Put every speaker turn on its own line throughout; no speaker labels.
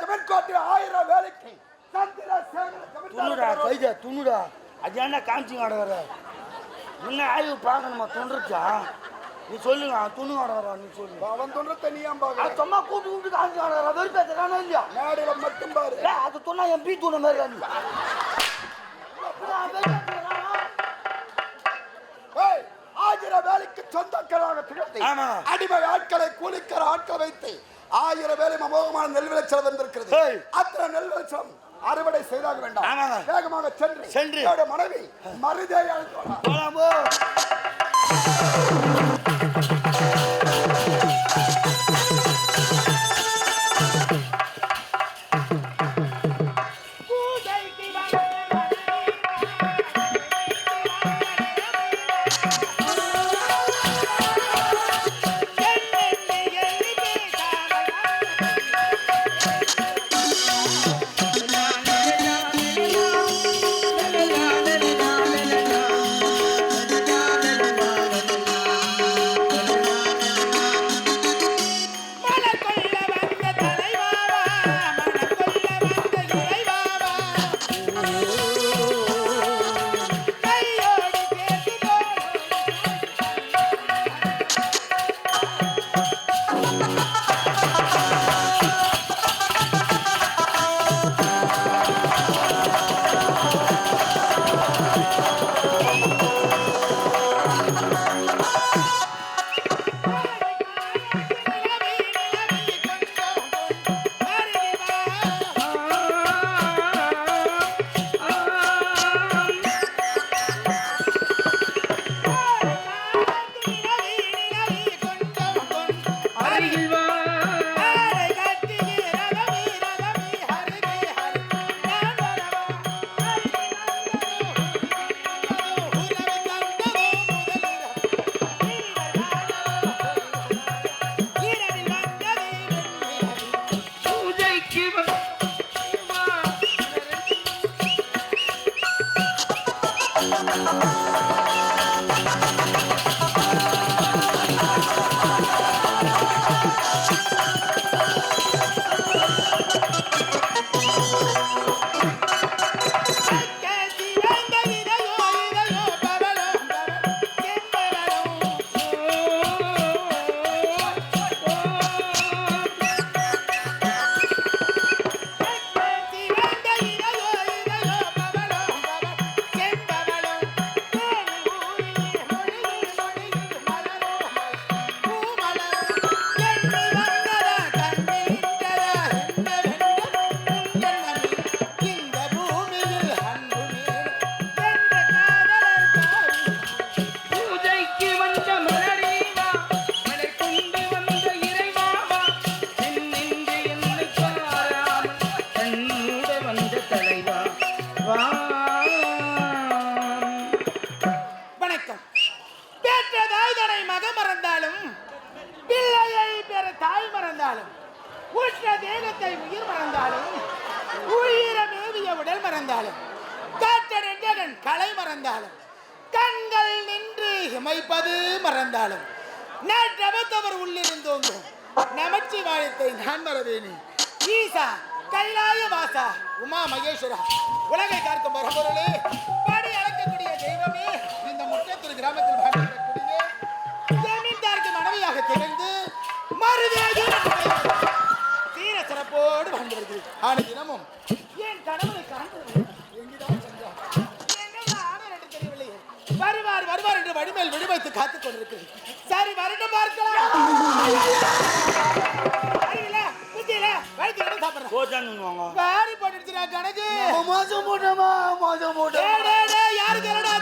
ஆயிரம் வேலைக்கு.
துணுடா கைதா துணுடா அது என்ன காமிச்சு ஆடுற முன்ன ஆய்வு பார்க்கணுமா துண்டுச்சா நீ சொல்லுங்க துணு ஆடுறா நீ சொல்லு.
அவன் தொண்டத்தை நீ ஏன்
அது
பார்க்கற?
சும்மா கூட்டு கூட்டு காமிச்சு ஆடுறா வெறுப்பேற்றானே இல்லையா?
மேடையில மட்டும் பாரு.
அது சொன்னா என் பீ தூண மாதிரி
ஏய், ஆயிரம் வேலைக்கு சொந்தக்காராக திகழ்த்தி. அடிமை ஆட்களை கூலிக்கிற ஆட்கள் வைத்து ஆயிரம் வேலை அமோகமான நெல் விளைச்சல் வந்திருக்கிறது. அத்தனை நெல் விளைச்சல் அறுவடை செய்தாக வேண்டாம். வேகமாக சென்று
சென்று.
மனைவி மருதேவி
ஆன தினமும். என் கணவனை காண்பது வருவார் வருவார் என்று வடிமேல் விடுவைத்து காத்துக் கொண்டிருக்கிறேன் சரி வரட்டும் பார்க்கலாம். வாரி போட்டுடுச்சுடா கணக்கு.
மோசம் போட்டோமா மோசம் போட்டோம்
டேய், யாருக்கு என்னடா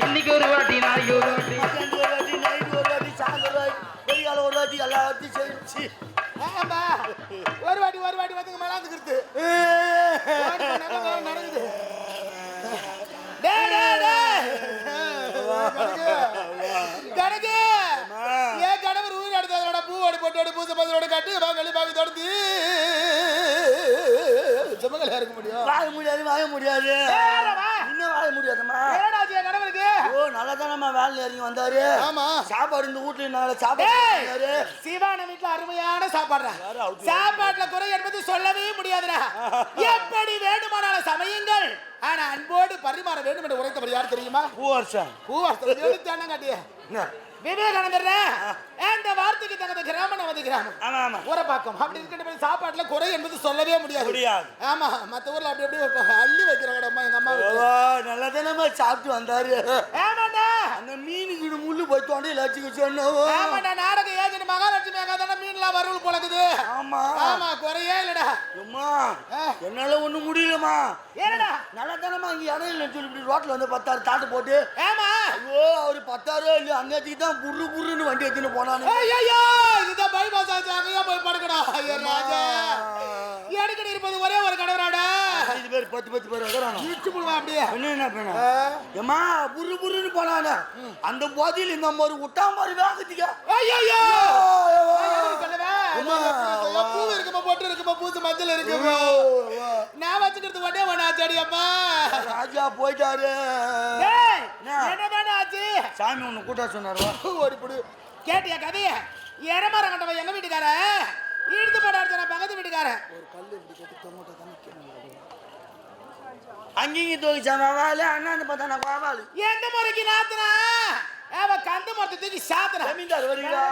இன்னைக்கு ஒரு வாட்டி நாளைக்கு ஒரு வாட்டி.
ஒரு வாட்டி நைட் ஒரு வாட்டி சாயந்தரம் ஒரு வாட்டி வெடிகால ஒரு வாட்டி எல்லா வாட்டி செஞ்சு
ஆமா ஒரு வாட்டி ஒரு வாட்டி வந்துங்க மேலாந்துக்கிறது நடக்குது டேய், டேய், டேய். கணக்கு ஏன் கணவர் உயிர் எடுத்ததோட பூவோடு பொட்டோடு பூச பதிலோட கட்டு வாங்கி பாவி தொடர்ந்து சுமங்கலியா இருக்க முடியும்
வாழ முடியாது வாழ முடியாது.
என் கணவருக்கு?
ஓ நல்லா தானம்மா இறங்கி வந்தாரு.
ஆமா.
சாப்பாடு இந்த வீட்டுல நல்ல சாப்பாடு.
சிவான வீட்டுல அருமையான சாப்பாடுறா சாப்பாட்டுல குறை என்பது சொல்லவே முடியாதுடா. எப்படி வேண்டுமானாலும் சமயங்கள். ஆனா அன்போடு பரிமாற வேண்டும் என்று உரைத்தவர் யார் தெரியுமா?
பூ வருஷம்
பூவாசல் எழுத்தான காட்டிய விவேகானந்தர் இந்த வார்த்தைக்கு தகுந்த கிராமம் நமது கிராமம்.
ஆமா ஆமா.
ஊரப்பாக்கம் அப்படி இருக்கின்ற சாப்பாட்டுல குறை என்பது சொல்லவே முடியாது.
முடியாது.
ஆமா மத்த ஊர்ல அப்படி அப்படி வைப்பாங்க. அள்ளி வைக்கிறவங்க அம்மா எங்க அம்மா
நல்லா தானம்மா சாப்பிட்டு வந்தாரு.
ஆமாண்டா
அந்த மீனுக்கு முள்ளு போய் தொண்டையில் வச்சுக்க சொன்னவோ
ஆமாண்டா நாடக ஏஜென்ட் மகாலட்சுமி அக்கா தானே மீன்லாம் வரவுள் போலக்குது.
ஆமா.
ஆமா குறையே இல்லடா.
அம்மா. என்னால ஒண்ணும் முடியலம்மா.
ஏனடா
நல்லா தானம்மா இங்க இல்லைன்னு சொல்லி இப்படி ரோட்ல வந்து பத்தாறு தாட்டு போட்டு.
ஆமா
ஐயோ அவரு பத்தாரோ இல்லையோ அன்னைக்கு தான் புரு புருன்னு வண்டி எடுத்துன்னு போனானு
ஐயோ இதுதான் பைபாஸ் ஆச்சு அங்கேயா போய் படுக்கடா. ஐயோ ராஜா எடுக்கடி இருப்பது ஒரே ஒரு கடவுளாடா
ஐந்து பேர் பத்து பத்து பேர்
அப்படியே.
என்ன பண்ண? ஏம்மா புரு புருன்னு போனானே. அந்த போதையில் இந்த மாதிரி விட்டா மாதிரி வேகத்துக்க.
பூ இருக்குமா பொட்டு இருக்குமா பூசு மஞ்சள் இருக்குமா? நான் வச்சுக்கிறது ஒன்னே ஒண்ணு ஆச்சாடி அம்மா.
ராஜா போயிட்டாரு?
என்னதானே ஆச்சு?
சாமி ஒண்ணு கூட்டா சொன்னாரு.
ஓடிப்புடு கேட்டியா கதைய எரமரம் கண்டவன் எங்க வீட்டுக்கார இழுத்து போட அடிச்சா பக்கத்து வீட்டுக்காரன்.
அங்கேயும் தூக்கிச்சான் வாழ அண்ணாந்து பார்த்தா வாவாளு
எந்த முறைக்கு நாத்துனா? அவன் கந்த மரத்தை தூக்கி சாத்துனா?
ஜமீன்தார் வரீங்களா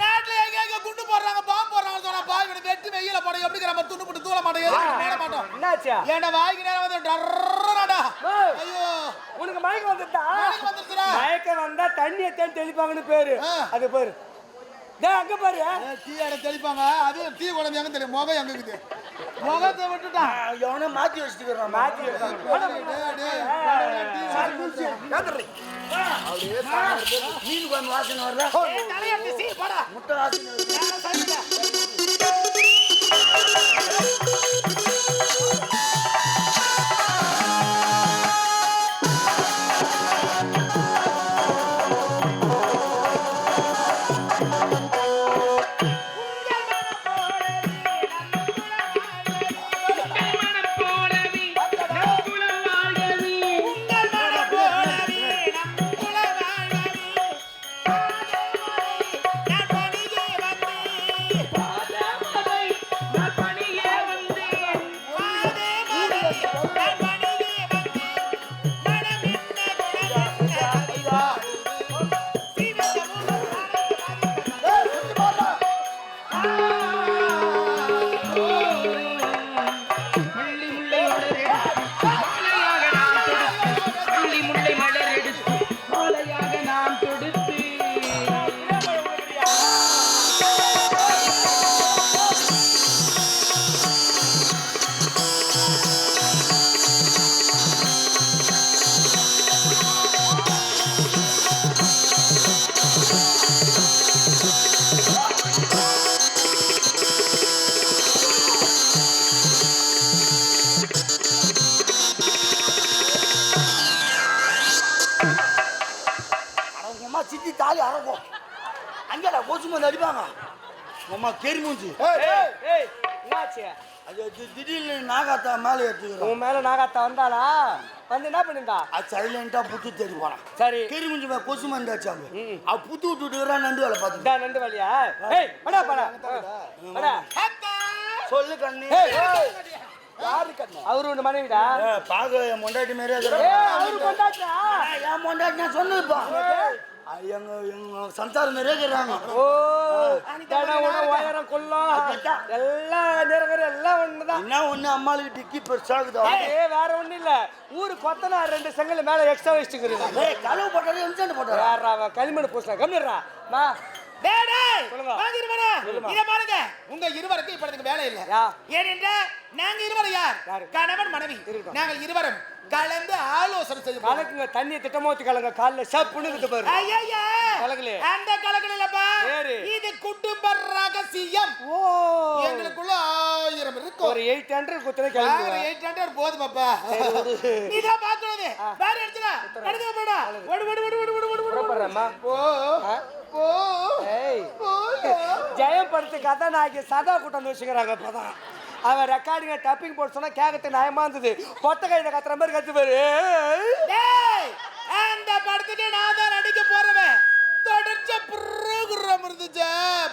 நாட்டுல எங்க எங்க குண்டு போடுறாங்க பாம்பு போடுறாங்க சொன்னா பாய் வெட்டி வெயில போட எப்படி நம்ம துண்டு போட்டு தூள மாட்டோம். எதுக்கு மேல மாட்டோம்?
என்னாச்சா?
ஏன்டா வாய்க்கு நேரம் வந்து ஐயோ
உனக்கு மயக்கம் வந்துட்டா
நாளைக்கு வந்துருச்சுடா
மயக்கம் வந்தா தண்ணியை தேன் தெளிப்பாங்கன்னு பேரு. அது பேரு டேய் அங்க பாரு
டீ அடை தெளிப்பாங்க அது டீ குழம்பு எங்க தெரியும் முகம் எங்க இருக்குது முகத்தை விட்டுட்டான்
எவனோ மாத்தி வச்சுக்கிறான்.
மாத்தி
மீன் குழம்பு வாசனை
போடா.
முட்டை வாசனை மருந்து அடிப்பாங்க அம்மா கெரி மூஞ்சி
ஏய், ஏய்,
ஏய் என்னாச்சு
அது திடீர்னு நாகாத்தா மேலே எடுத்துக்கிறோம்
உன் மேல நாகாத்தா வந்தாளா வந்து என்ன பண்ணிருந்தா
அது சைலண்டா புத்து தேடி போனான்
சரி
கெரி மூஞ்சி கொசு மருந்து அடிச்சாங்க
ம்.
அவ புத்து விட்டுட்டு நண்டு வேலை பார்த்துட்டு
நண்டு வலியா ஏய் படா படா படா
சொல்லு கண்ணு
ஏய்
யாரு கண்ணு
அவரு உன் மனைவிடா
பாக்க என் பொண்டாட்டி மாரி
அவரு
என் பொண்டாட்டி நான் சொன்னதுப்பா எங்க எங்க சம்சாரம் இருக்கிறாங்க
ஓ உயரம் கொல்லம் எல்லாம் நிறவர எல்லாம் ஒண்ணுதான்.
என்ன ஒண்ணு அம்மாளுக்கு டிக்கி பெருசாகுதா
ஏய் வேற ஒண்ணும் இல்ல. ஊரு கொத்தனா ரெண்டு செங்கல் மேல எக்ஸ்ட்ரா வச்சுக்கிறீங்க.
கழுவு போட்டாரு எம்சாண்ட் போட்டாரா?
அவன்? களிமண் பூசல கம்மிடுறா
இதை உங்க இருவருக்கும் இப்ப வேலை இல்ல. ஏனென்றால் நாங்க இருவரும் யார்? கணவன் மனைவி. நாங்கள் இருவரும் கலந்து ஆலோசனை செய்ய போறோம்.
கலக்குங்க தண்ணியை திட்டமா ஊத்தி கலங்க. கால்ல சப்புன்னு இருக்குது பாரு.
அந்த கலக்கல் இல்லப்பா. இது குடும்ப ரகசியம்.
ஓ.
எங்களுக்குள்ள ஆயிரம் இருக்கும்.
ஒரு எயிட் ஹண்ட்ரட் குத்துன
ஒரு
கிளம்பி
எயிட் ஹண்ட்ரட் போதுமாப்பா. நீதான் பாக்குறது வேற எடுத்துடா. எடுத்து போடா ஓடு ஓடு.
புறப்படுறேம்மா.
போ? போ
ஏய். ஜெயம் படத்து கதை நாய்க்கு சதா கூட்டம் வச்சுக்கிறாங்க இப்பதான் அவன் ரெக்கார்டிங்க டப்பிங் போட்டு சொன்னா கேட்கறது நியாயமா இருந்தது. பொட்ட கையில கத்துற மாதிரி கத்து பாரு
டேய் அந்த படத்துக்கு நான் தான் நடிக்க போறவன் தொடர்ச்சி ப்ரோகிராம் இருந்துச்சு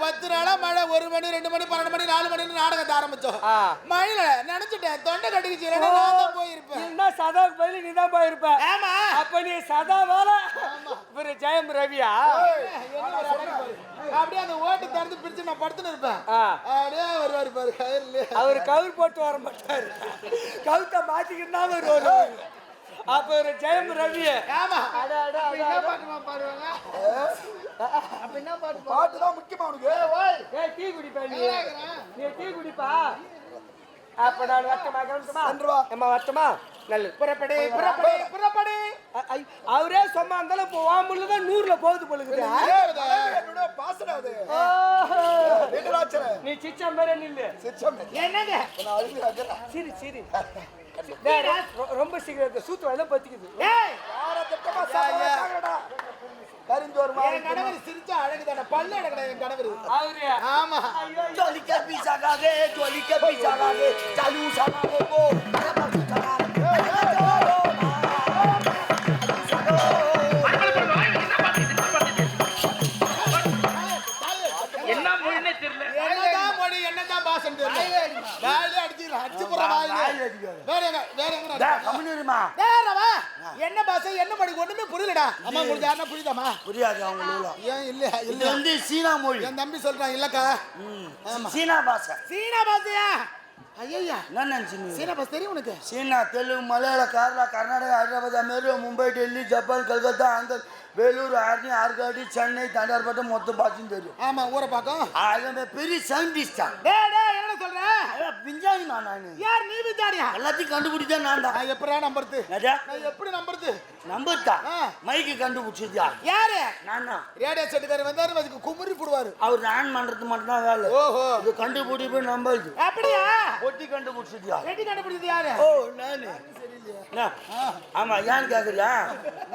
பத்து நாளா மழை ஒரு மணி ரெண்டு மணி பன்னெண்டு மணி நாலு மணி நாடகத்தை ஆரம்பிச்சோம்.
ஆ.
மழையில நினைச்சிட்டேன். தொண்டை கட்டிக்கிச்சு நான் தான் போயிருப்பேன்.
என்ன சதாவுக்கு பதில் நீ தான் போயிருப்ப.
ஆமா
அப்ப நீ சதா மேல இவரு ஜெயம் ரவியா?
அப்படியே அந்த ஓட்டு திறந்து பிரிச்சு நான் படுத்துன்னு இருப்பேன். அப்படியே வருவாரு பாரு
அவர் கவுர் போட்டு வர மாட்டாரு. கவுத்த மாத்திக்கிட்டு தான் வருவாரு. அப்ப ஒரு ஜெயம் ரவி
ஆமா
அட,
அப்ப என்ன பாட்டு
பாட்டு தான் முக்கியமா உனக்கு?
ஏய் டீ குடிப்பா நீ. நீ டீ குடிப்பா. அப்ப நான் வரட்டுமா கவனிச்சுமா?
சென்று வா.
அம்மா வரட்டுமா? நல்லது
புறப்படு புறப்படு புறப்படு.
அவரே சும்மா இருந்தாலும் இப்போ வாமுள்ள தான் நூறுல போகுது பொழுது
என்னோட பாசனம் அது. வீட்டராச்சர
நீ சிச்சம் பேரே நில்லு.
சிச்சம்
என்னங்க?
சிரி சிரி. ரொம்ப சீக்கிரம் சூத்து வேலை பத்திக்குது.
கரிஞ்சோறு
மாதிரி
கணவர் சிரிச்சா அழகு தானே பல்லு அழகு என் கணவர்.
அவரு.
ஆமா. ஜொலிக்க பீசாகாக ஜொலிக்க பீசாகாக
சலூ சலாகோ
வேற எங்க வேற எங்க வேறவா என்ன பாசம் என்ன மொழி ஒண்ணுமே புரியலடா. அம்மா உங்களுக்கு யாருன்னா புரியுதாமா
புரியாது அவங்களுக்கு
ஏன் இல்ல இல்ல
வந்து சீனா மொழி.
என் தம்பி சொல்றான் இல்லக்கா.
சீனா பாஷை.
சீனா பாசையா ஐயா
என்ன நினைச்சீங்க
சீனா பாஸ் தெரியும் உனக்கு?
சீனா தெலுங்கு மலையாள கேரளா கர்நாடகா ஹைதராபாத் அமெரிக்கா மும்பை டெல்லி ஜப்பான் கல்கத்தா ஆந்திர வேலூர் ஆர்னி ஆற்காடு சென்னை தண்டார்பட்டம் மொத்தம் பாஷையும் தெரியும்.
ஆமா ஊரை பாக்கம்
அது பெரிய சயின்டிஸ்டா
என்ன சொல்ற?
பிஞ்சாணி நான்
யார் நீ விசாரியா
எல்லாத்தையும் கண்டுபிடிச்சா நான் தான்
நான் எப்படிடா நம்புறது? நான் எப்படி நம்புறது?
நம்பர்தா
ஆ.
மைக்கு கண்டுபிடிச்சதா?
யாரு?
நான் தான்
ரேடியோ செட்டுக்காரர் வந்தாரு அதுக்கு குமுறி போடுவாரு.
அவர் ஆன் பண்றது மட்டும் தான் வேலை.
ஓஹோ.
இது கண்டுபிடிப்பு நம்பது
அப்படியா?
ஒட்டி கண்டுபிடிச்சதியா
ரெட்டி கண்டுபிடிச்சது யாரு?
ஓ நானு? ஆமா ஏன்னு கேக்குறியா?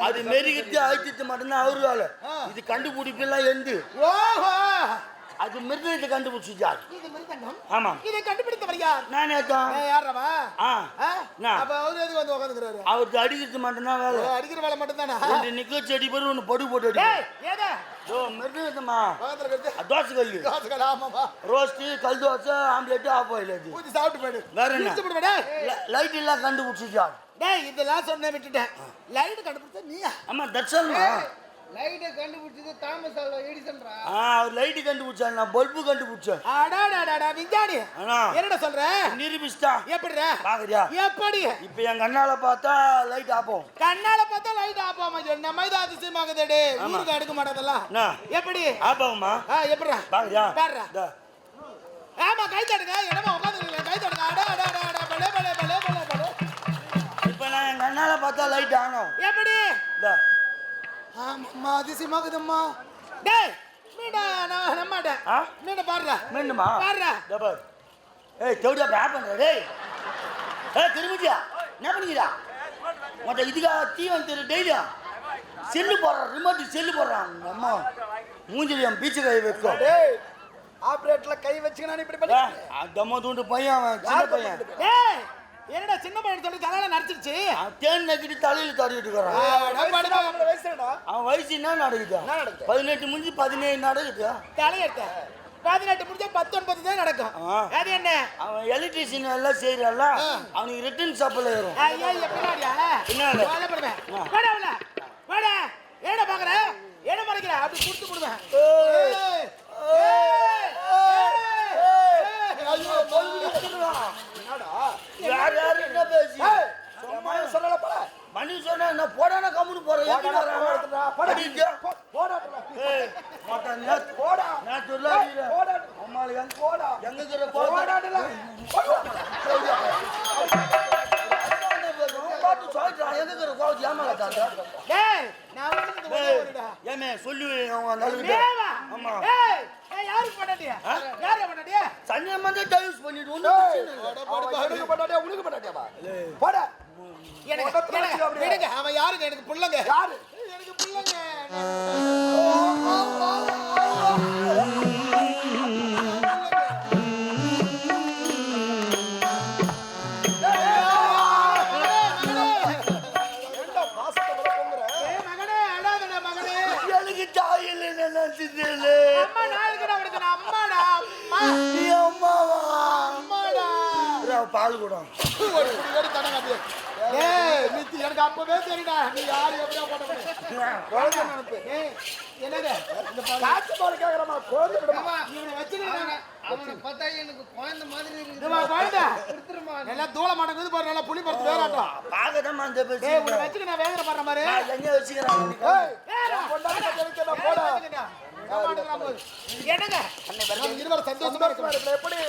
அது மெருகிட்டு அழிச்சிட்டு மட்டும்தான் அவரு வேலை இது கண்டுபிடிப்பு எல்லாம் எந்து?
ஓஹோ!
அது மிருதத்தை கண்டுபிடிச்சதா
இது மிருதங்கம்.
ஆமா.
இதை கண்டுபிடித்தவர் யார்?
நானே தான்
யாரவா
ஆ.
அப்ப அவரு எதுக்கு வந்து உட்காந்துக்கிறாரு
அவருக்கு அடிக்கிறது மட்டும்தான் வேலை.
அடிக்கிற வேலை மட்டும் தானே
ரெண்டு நிக்க செடி பேர் ஒன்று படு போட்டு ஓ மிருதத்தம்மா
பக்கத்துல இருக்கிறது
தோசை
காசுகள் ஆமாமா
கல் தோசை ஆம்லெட்டு ஆஃப் ஆயில் அது
ஊத்தி சாப்பிட்டு போயிடு.
வேற என்ன?
போடு.
லைட் எல்லாம் கண்டுபிடிச்சிச்சா
டேய் இதெல்லாம் சொன்ன விட்டுட்டேன். லைட் கண்டுபிடிச்ச நீயா?
ஆமா தட்சல்மா
லைட்டை கண்டுபிடிச்சது தாமஸ் ஆல்வா எடிசன்ரா
ஆ அவர் லைட்டு கண்டுபிடிச்சான் நான் பல்பு கண்டுபிடிச்சேன்.
அடாடாடாடா விஞ்ஞானி.
ஆனா
என்னடா சொல்ற?
நிரூபிச்சிட்டா?
எப்படிடா?
பாக்குறியா?
எப்படி?
இப்ப என் கண்ணால பார்த்தா லைட் ஆப்போம்
கண்ணால பார்த்தா லைட் ஆப்பாம என்ன மாதிரி அதிசயமாகுதே ஊருக்கு எடுக்க மாட்டதெல்லாம். எப்படி?
ஆப்பாவுமா
ஆ எப்படிடா?
பாக்குறியா?
பாருடா. ஆமா கை தட்டுங்க என்னமா உட்காந்துருக்கீங்க. கை தட்டுங்க அடா அடா அடா பலே பலே பலே பலே பலே.
இப்ப நான் என் கண்ணால பார்த்தா லைட் ஆனும்
எப்படி. ஆமாம்மா அதிசயமாகுதம்மா. டேய் மீண்டா நான் நம்மாட்டேன்
ஆ?
மீண்ட பாருடா.
மீண்டுமா?
பாருடா.
இதோ பாரு. ஏய் தேவடியா பேப் பண்ற டேய் ஏய் திரும்பிட்டியா? என்ன பண்ணிக்கிறா? மொத்த இதுக்கா தீவன் தெரு டெய்லியா செல்லு போடுறான் ரிமோட் செல்லு போடுறான் உங்க அம்மா மூஞ்சிலியம் பீச்சு கை வைக்கும்.
டேய் ஆபரேட்டர்ல கை வச்சுக்கணும் இப்படி பண்ணி
தம்ம தூண்டு பையன் அவன் சின்ன பையன்.
ஏய் என்னடா சின்ன பையன் சொல்லி தலையில நடிச்சிருச்சு?
தேன் நக்கிட்டு தலையில் தடவிட்டு அவன் வயசு என்ன நடக்குது? பதினெட்டு முடிஞ்சு பதினேழு நடக்குது.
தலையெடுத்த பதினெட்டு முடிஞ்சா பத்தொன்பது தான் நடக்கும். அது என்ன?
அவன் எலக்ட்ரிஷியன் எல்லாம் செய்யறல்ல அவனுக்கு ரிட்டர்ன் சப்ளை வரும்.
ஐயா பின்னாடியா?
பின்னாடி.
வாழப்படுவேன் வாடா உள்ள வாடா ஏட பாக்குற ஏட மறைக்கிற அப்படி குடுத்து விடுவேன்
ஏய்.
ஐயோ என்னடா
யார் யாரு என்ன பேசி
ஏய் சும்மா சொல்லல போல
மணி சொன்னா என்ன போடான கம்முனு போறேன் எப்படி
போடா,
வர்றான்?
போடா,
அடிங்க.
போ- போடா
ஏய், மாட்டான், நேத்து-
போடா
நேத்து உள்ள அடிக்கிறேன்.
போடா
அம்மாளுக்கு எங்க-
போடா
எங்க இருக்கிற கோவம்?
போடாடல போடா
பாட்டு சொல்லிட்டான், எங்க இருக்கிற கோவத்தை ஏமால தாத்தா?
டேய் நான் வந்து இந்த ஒரே
ஏய்,
ஒருடா.
ஏமே, சொல்லி வை, அவன் நழுவிட்டான்.
தேவா
ஆமா.
ஏய் ஏய் பண்ணாடியா பண்ணாடியா
சனியம்மா தான் divorce பண்ணிட்டு
எனக்கு பண்ணாட்டியா உனக்கு பண்ணாட்டியாப்பா போடா
எனக்கு அவன் யாருக்கு? எனக்கு புள்ளங்க.
யாரு?
எனக்கு புள்ளங்க.
அவன் பால் குடம்.
எனக்கு அப்பவே தெரியுடா நீ யாரு எப்படியா போட முடியும்
குழந்தை நினைப்பு.
என்னது? இந்த.
காட்சி பாரு கேக்குறமா குழந்தை விடுமா
இவனை வச்சுக்கிறேன்
அவனை பார்த்தா எனக்கு குழந்தை மாதிரி இருக்கு
இதுவா குழந்தை?
கொடுத்துருமா
எல்லாம் தூள மாட்டேங்குது பாரு நல்லா புளி பருத்து வேறாட்டம். ஏய் உன்னை வச்சுக்க நான் வேதனை பண்ற மாதிரி
நான் எங்க வச்சுக்கிறேன்.
ஏய் போடா.
என்னங்க?
இருவர் சந்தோஷமா இருக்கு எப்படி?